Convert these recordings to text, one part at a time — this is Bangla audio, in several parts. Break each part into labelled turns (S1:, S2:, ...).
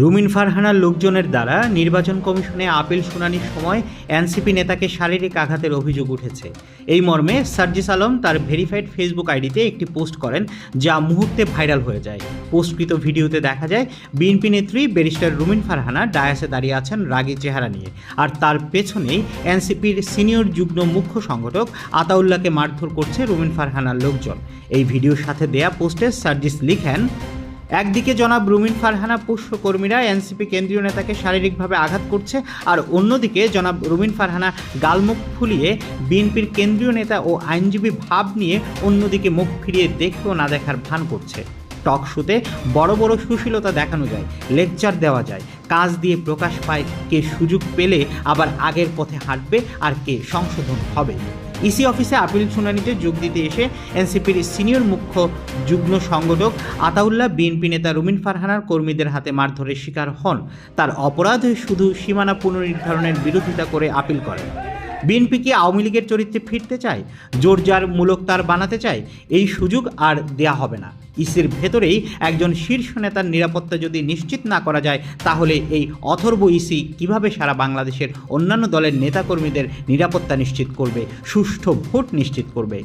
S1: রুমিন ফারহানার লোকজনের দ্বারা নির্বাচন কমিশনে আপিল শুনানির সময় এনসিপি নেতাকে শারীরিক আঘাতের অভিযোগ উঠেছে। এই মর্মে সার্জিস আলম তার ভেরিফাইড ফেসবুক আইডিতে একটি পোস্ট করেন, যা মুহূর্তে ভাইরাল হয়ে যায়। পোস্টকৃত ভিডিওতে দেখা যায়, বিএনপি নেত্রী ব্যারিস্টার রুমিন ফারহানা ডায়াসে দাঁড়িয়ে আছেন রাগী চেহারা নিয়ে। আর তার পেছনেই এনসিপির সিনিয়র যুগ্ম মুখ্য সংগঠক আতাউল্লাহকে মারধর করছে রুমিন ফারহানার লোকজন। এই ভিডিওর সাথে দেয়া পোস্টে সার্জিস লিখেন একদিকে জনাব রুমিন ফারহানা পুষ্প কর্মীরা এনসিপি কেন্দ্রীয় নেতাকে শারীরিকভাবে আঘাত করছে, আর অন্যদিকে জনাব রুমিন ফারহানা গালমুখ ফুলিয়ে বিএনপির কেন্দ্রীয় নেতা ও আইনজীবী ভাব নিয়ে অন্যদিকে মুখ ফিরিয়ে দেখতেও না দেখার ভান করছে। টক শোতে বড় বড় সুশীলতা দেখানো যায়, লেকচার দেওয়া যায়, কাজ দিয়ে প্রকাশ পায় কে সুযোগ পেলে আবার আগের পথে হাঁটবে আর কে সংশোধন হবে। ইসি অফিসে আপিল শুনানিতে যোগ দিতে এসে এনসিপির সিনিয়র মুখ্য যুগ্ম সংগঠক আতাউল্লাহ বিএনপি নেতা রুমিন ফারহানার কর্মীদের হাতে মারধরের শিকার হন। তার অপরাধ শুধু সীমানা পুনর্নির্ধারণের বিরোধিতা করে আপিল করেন। বিএনপি কি আওয়ামী লীগের চরিত্রে ফিরতে চায়? জোরজার মূলক তার বানাতে চায়? এই সুযোগ আর দেয়া হবে না। ইসির ভেতরেই একজন শীর্ষ নেতার নিরাপত্তা যদি নিশ্চিত না করা যায়, তাহলে এই অথর্ব ইসি কীভাবে সারা বাংলাদেশের অন্যান্য দলের নেতাকর্মীদের নিরাপত্তা নিশ্চিত করবে? সুষ্ঠু ভোট নিশ্চিত করবে।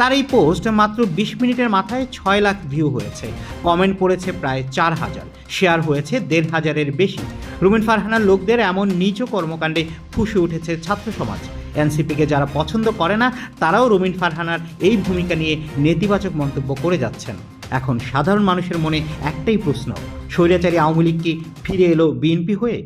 S1: তার এই পোস্ট মাত্র বিশ মিনিটের মাথায় ছয় লাখ ভিউ হয়েছে। কমেন্ট পড়েছে প্রায় চার হাজার। শেয়ার হয়েছে দেড় হাজারের বেশি। রুমিন ফারহানার লোকদের এমন নিচ কর্মকাণ্ডে ফুসে উঠেছে ছাত্র সমাজ। এনসিপিকে যারা পছন্দ করে না, তারাও রুমিন ফারহানার এই ভূমিকা নিয়ে নেতিবাচক মন্তব্য করে যাচ্ছেন। এখন সাধারণ মানুষের মনে একটাই প্রশ্ন স্বৈরাচারী আওয়ামী লীগ কি ফিরে এলো বিএনপি হয়ে?